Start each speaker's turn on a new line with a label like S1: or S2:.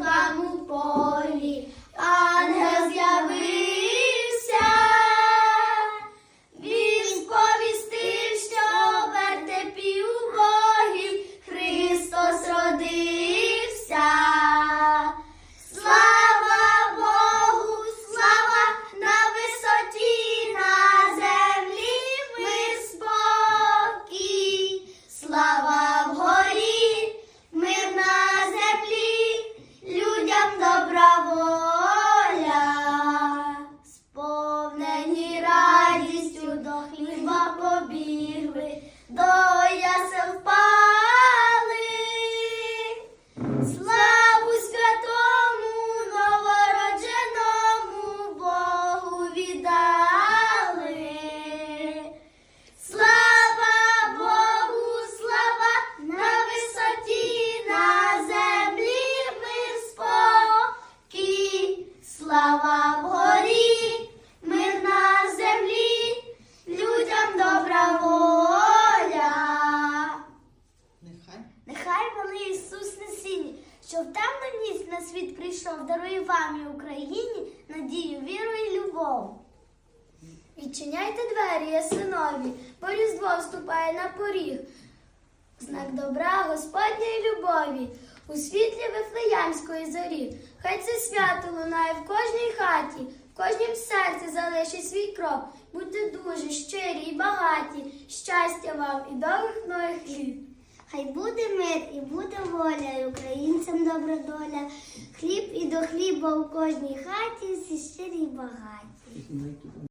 S1: como pobre. Слава вгорі, мир на землі, людям добра воля.
S2: Нехай.
S1: Нехай малий Ісус на сіні, що в темну ніч на світ прийшов, дарує вам і Україні надію, віру і любов. Відчиняйте двері, ясинові, бо різдво вступає на поріг. Знак добра, Господньої любові, у світлі Вифлеямської зорі. Хай це свято лунає в кожній хаті, в кожнім серці залишить свій крок. Будьте дуже щирі і багаті, щастя вам і довгих многих літ. Хай буде мир і буде воля, і українцям добра доля. Хліб і до хліба у кожній хаті, всі щирі й багаті.